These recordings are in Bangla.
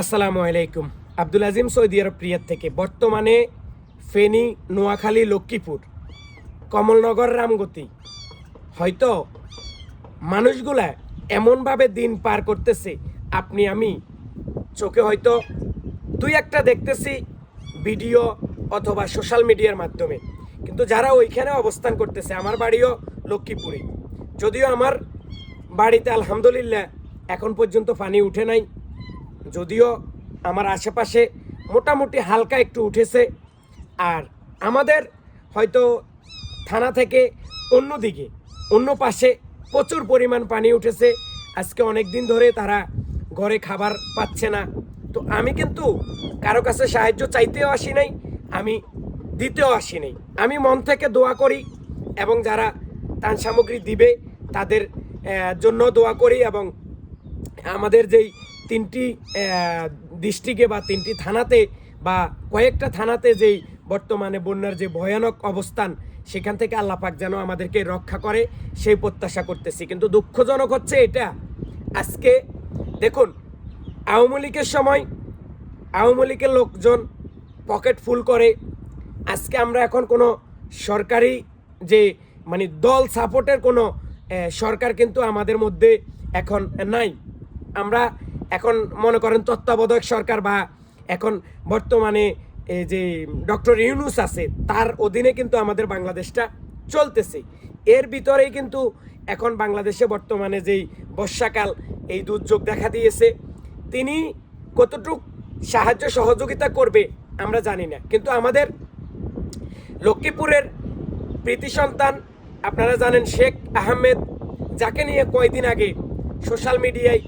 আসসালামু আলাইকুম। আব্দুল আজিম সৌদি আরব রিয়াদ থেকে বর্তমানে ফেনী, নোয়াখালী, লক্ষ্মীপুর, কমলনগর, রামগতি। হয়তো মানুষগুলা এমনভাবে দিন পার করতেছে, আপনি আমি চোখে হয়তো দুই একটা দেখতেছি ভিডিও অথবা সোশ্যাল মিডিয়ার মাধ্যমে। কিন্তু যারা ওইখানে অবস্থান করতেছে, আমার বাড়িও লক্ষ্মীপুরে। যদিও আমার বাড়িতে আলহামদুলিল্লাহ এখন পর্যন্ত পানি উঠে নাই যদিও আমার আশেপাশে মোটামুটি হালকা একটু উঠেছে, আর আমাদের হয়তো থানা থেকে অন্য দিকে অন্য পাশে প্রচুর পরিমাণ পানি উঠেছে। আজকে অনেক দিন ধরে তারা ঘরে খাবার পাচ্ছে না। তো আমি কিন্তু কারও কাছে সাহায্য চাইতেও আসি নাই, আমি দিতেও আসি নাই। আমি মন থেকে দোয়া করি এবং যারা ত্রাণ সামগ্রী দিবে তাদের জন্য দোয়া করি এবং আমাদের যেই তিনটি ডিস্ট্রিক্টে বা তিনটি থানাতে বা কয়েকটা থানাতে যেই বর্তমানে বন্যার যে ভয়ানক অবস্থান, সেখান থেকে আল্লাহ পাক যেন আমাদেরকে রক্ষা করে, সেই প্রত্যাশা করতেছি। কিন্তু দুঃখজনক হচ্ছে এটা, আজকে দেখুন, আওয়ামী লীগের সময় আওয়ামী লীগের লোকজন পকেট ফুল করে, আজকে আমরা এখন কোনো সরকারি যে মানে দল সাপোর্টের কোনো সরকার কিন্তু আমাদের মধ্যে এখন নাই। আমরা এখন মনে করেন তত্ত্বাবধায়ক সরকার বা এখন বর্তমানে এই যে ডক্টর ইউনুস আছে, তার অধীনে কিন্তু আমাদের বাংলাদেশটা চলতেছে। এর ভিতরেই কিন্তু এখন বাংলাদেশে বর্তমানে যেই বর্ষাকাল, এই দুর্যোগ দেখা দিয়েছে। তিনি কতটুক সাহায্য সহযোগিতা করবে আমরা জানি না। কিন্তু আমাদের লক্ষ্মীপুরের প্রীতি সন্তান, আপনারা জানেন শেখ আহমেদ, যাকে নিয়ে কয়দিন আগে সোশ্যাল মিডিয়ায়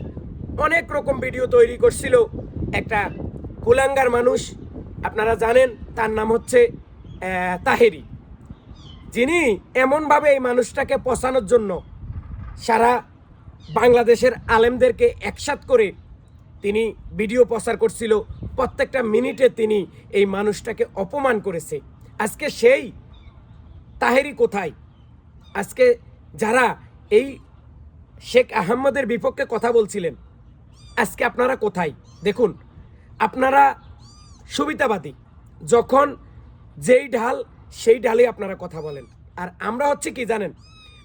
অনেক রকম ভিডিও তৈরি করছিল। একটা কুলাঙ্গার মানুষ, আপনারা জানেন, তার নাম হচ্ছে তাহেরি। যিনি এমনভাবে এই মানুষটাকে পচানোর জন্য সারা বাংলাদেশের আলেমদেরকে একসাথ করে তিনি ভিডিও প্রচার করছিল। প্রত্যেকটা মিনিটে তিনি এই মানুষটাকে অপমান করেছে। আজকে সেই তাহেরি কোথায়? আজকে যারা এই শেখ আহম্মদের বিপক্ষে কথা বলছিলেন আজকে আপনারা কোথায়? দেখুন, আপনারা সুবিধাবাদী যখন যেই ঢাল, সেই ঢালে আপনারা কথা বলেন। আর আমরা হচ্ছে কি জানেন?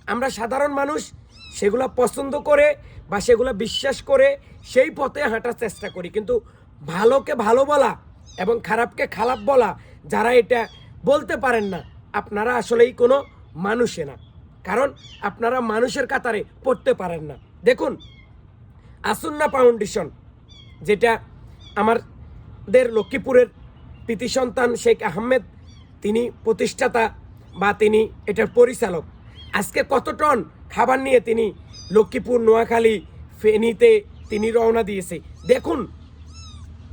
আমরা সাধারণ মানুষ, সেগুলো পছন্দ করে বা সেগুলো বিশ্বাস করে সেই পথে হাঁটার চেষ্টা করি। কিন্তু ভালোকে ভালো বলা এবং খারাপকে খারাপ বলা, যারা এটা বলতে পারেন না, আপনারা আসলেই কোনো মানুষে না। কারণ আপনারা মানুষের কাতারে পড়তে পারেন না। দেখুন আসুন্না ফাউন্ডেশন, যেটা আমাদের লক্ষ্মীপুরের প্রীতি সন্তান শেখ আহমেদ, তিনি প্রতিষ্ঠাতা বা তিনি এটার পরিচালক। আজকে কত টন খাবার নিয়ে তিনি লক্ষ্মীপুর, নোয়াখালী ফেনীতে তিনি রওনা দিয়েছে। দেখুন,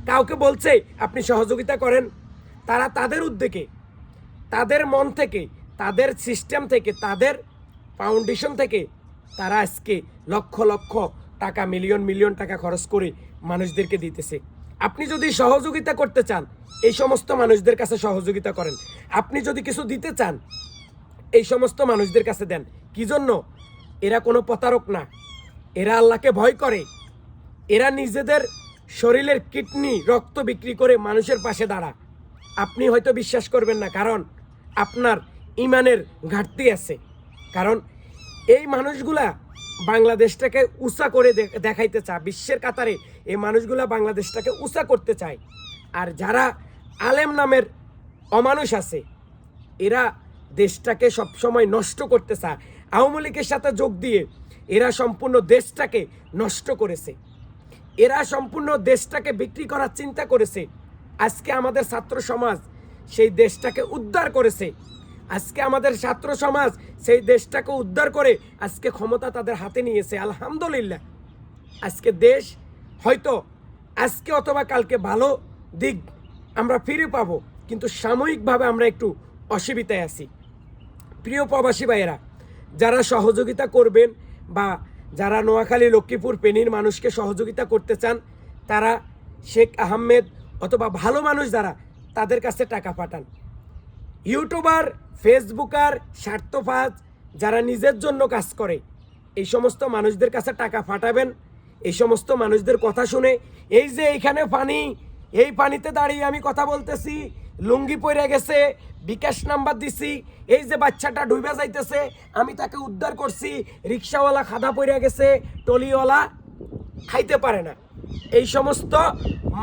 কাউকে বলছে আপনি সহযোগিতা করেন, তারা তাদের উদ্যোগে, তাদের মন থেকে, তাদের সিস্টেম থেকে, তাদের ফাউন্ডেশন থেকে তারা আজকে লক্ষ লক্ষ টাকা, মিলিয়ন মিলিয়ন টাকা খরচ করে মানুষদেরকে দিতেছে। আপনি যদি সহযোগিতা করতে চান, এই সমস্ত মানুষদের কাছে সহযোগিতা করেন। আপনি যদি কিছু দিতে চান, এই সমস্ত মানুষদের কাছে দেন। কি জন্য? এরা কোনো প্রতারক না। এরা আল্লাহকে ভয় করে। এরা নিজেদের শরীরের কিডনি, রক্ত বিক্রি করে মানুষের পাশে দাঁড়া আপনি হয়তো বিশ্বাস করবেন না, কারণ আপনার ইমানের ঘাটতি আছে। কারণ এই মানুষগুলা বাংলাদেশটাকে উঁচা করে দেখাইতে চায়, বিশ্বের কাতারে এই মানুষগুলা বাংলাদেশটাকে উঁচা করতে চায়। আর যারা আলেম নামের অমানুষ আছে, এরা দেশটাকে সবসময় নষ্ট করতে চায়। আওয়ামী লীগের সাথে যোগ দিয়ে এরা সম্পূর্ণ দেশটাকে নষ্ট করেছে। এরা সম্পূর্ণ দেশটাকে বিক্রি করার চিন্তা করেছে। আজকে আমাদের ছাত্র সমাজ সেই দেশটাকে উদ্ধার করেছে। আজকে আমাদের ছাত্র সমাজ সেই দেশটাকে উদ্ধার করে আজকে ক্ষমতা তাদের হাতে নিয়েছে, আলহামদুলিল্লাহ। আজকে দেশ হয়তো আজকে অথবা কালকে ভালো দিক আমরা ফিরে পাবো, কিন্তু সাময়িকভাবে আমরা একটু অসুবিধায় আছি। প্রিয় প্রবাসী ভাইয়েরা, যারা সহযোগিতা করবেন বা যারা নোয়াখালী, লক্ষ্মীপুর পেনির মানুষকে সহযোগিতা করতে চান, তারা শেখ আহমেদ অথবা ভালো মানুষ যারা, তাদের কাছে টাকা পাঠান। ইউটিউবার ফেসবুকার স্বার্থফাজ যারা নিজের জন্য কাজ করে, এই সমস্ত মানুষদের কাছে টাকা ফাটাবেন, এই সমস্ত মানুষদের কথা শুনে, এই যে এইখানে পানি এই পানিতে দাঁড়িয়ে আমি কথা বলতেছি, লুঙ্গি পরে গেছে, বিকাশ নাম্বার দিছি, এই যে বাচ্চাটা ডুবে যাইতেছে, আমি তাকে উদ্ধার করছি, রিক্সাওয়ালা খাদা পরে গেছে, টলিওয়ালা খাইতে পারে না। এই সমস্ত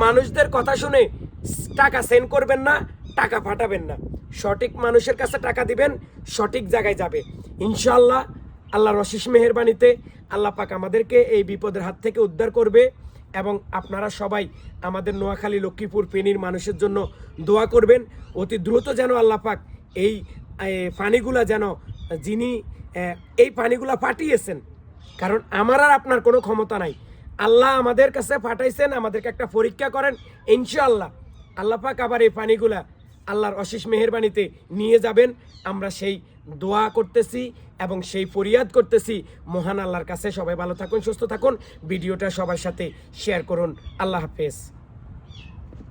মানুষদের কথা শুনে টাকা সেন্ড করবেন না, টাকা ফাটাবেন না। সঠিক মানুষের কাছে টাকা দিবেন, সঠিক জায়গায় যাবে। ইনশাল্লাহ আল্লাহর অশেষ মেহেরবানিতে আল্লাহ পাক আমাদেরকে এই বিপদের হাত থেকে উদ্ধার করবে এবং আপনারা সবাই আমাদের নোয়াখালী, লক্ষ্মীপুর ফেনীর মানুষের জন্য দোয়া করবেন। অতি দ্রুত যেন আল্লাহ পাক এই পানিগুলা যেন যিনি এই পানিগুলা পাঠিয়েছেন, কারণ আমার আর আপনার কোনো ক্ষমতা নাই। আল্লাহ আমাদের কাছে পাঠাইছেন, আমাদেরকে একটা পরীক্ষা করেন, ইনশাআল্লাহ। আল্লাহ পাক আবার এই পানিগুলা আল্লাহর অশেষ মেহরবানিতে নিয়ে যাবেন। আমরা সেই দোয়া করতেছি এবং সেই ফরিয়াদ করতেছি। মহান আল্লাহর কাছে সবাই ভালো থাকুন, সুস্থ থাকুন। ভিডিওটা সবার সাথে শেয়ার করুন। আল্লাহ হাফেজ।